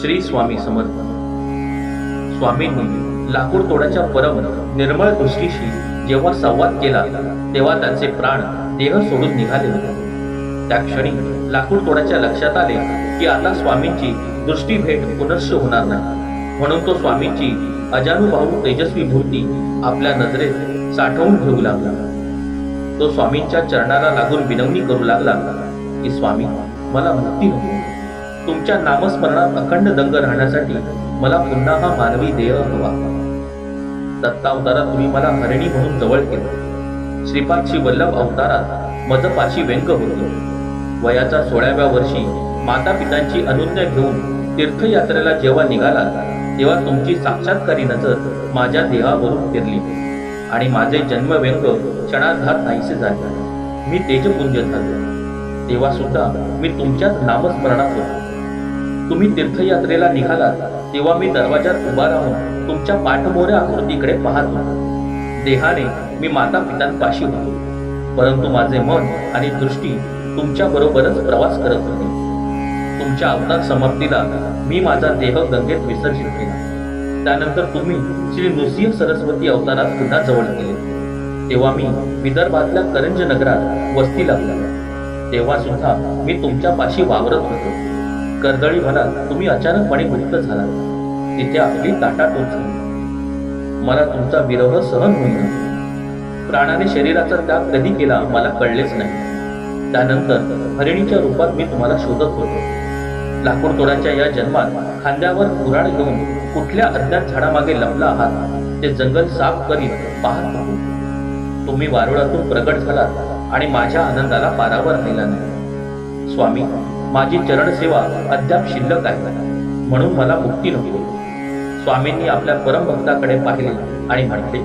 श्री स्वामी समर्थ. स्वामींनी लाकूड तोडाच्या परम निर्मळ दृष्टीशी जेव्हा संवाद केला तेव्हा त्यांचे प्राण देह सोडून निघाले. होते त्या क्षणी लाकूड तोडाच्या लक्षात आले की आता स्वामींची दृष्टी भेट पुनश्य होणार नाही. म्हणून तो स्वामींची अजानुभाऊ तेजस्वी मूर्ती आपल्या नजरेत साठवून घेऊ लागला. तो स्वामींच्या चरणाला लागून विनवणी करू लागला की स्वामी मला मुक्ती हवी तुमच्या नामस्मरणात अखंड दंग राहण्यासाठी मला पुन्हा हा मानवी देह हवा. दत्तावतारात तुम्ही मला हरिणी म्हणून जवळ केलं. श्रीपादशी वल्लभ अवतारात मजपाशी व्यंग होतो. वयाच्या सोळाव्या वर्षी माता पितांची अनुज्ञा घेऊन तीर्थयात्रेला जेव्हा निघाला तेव्हा तुमची साक्षात्कारी नजर माझ्या देहावरून फिरली आणि माझे जन्मव्यंग क्षणार्धात नाहीसे झाले. मी तेजपुंज झालो. तेव्हा सुद्धा मी तुमच्याच नामस्मरणात होतो. तुम्ही तीर्थयात्रेला निघालात तेव्हा मी दरवाजात उभा राहून तुमच्या पाठमोऱ्या आकृतीकडे पाहत होतो. देहाने मी माता पितांपाशी होतो. परंतु माझे मन आणि दृष्टी तुमच्या बरोबरच प्रवास करत होते. तुमच्या अवतार समाप्तीला मी माझा देह गंगेत विसर्जित केला. त्यानंतर तुम्ही श्री नृसिंह सरस्वती अवतारात पुन्हा जवळ केले तेव्हा मी विदर्भातल्या करंज नगरात वस्ती लागला. तेव्हा सुद्धा मी तुमच्या पाशी वावरत होतो. कर्दळी भरात तुम्ही अचानकपणे गुप्त झाला तिथे आपली ताटाटूट झाली. मला तुमचा विरह सहन होईना. प्राणाने शरीराचा त्याग कधी केला मला कळलेच नाही. त्यानंतर हरिणीच्या रूपात मी तुम्हाला शोधत होतो. लाकूड तोडाच्या या जन्मात खांद्यावर कुराड घेऊन कुठल्या अज्ञात झाडामागे लपला आहात ते जंगल साफ करीत पाहत होतो तुम्ही वारुळातून प्रगट झालात आणि माझ्या आनंदाला पारावर राहिला नाही. स्वामी माझी चरणसेवा अद्याप शिल्लक आहे. म्हणून मला मुक्ती नको. स्वामींनी आपल्या परमभक्ताकडे पाहिले आणि म्हटले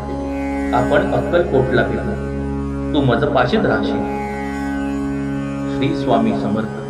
आपण अक्कलकोटला गेलो. तू मजपाशीत राहशील. श्री स्वामी समर्थ.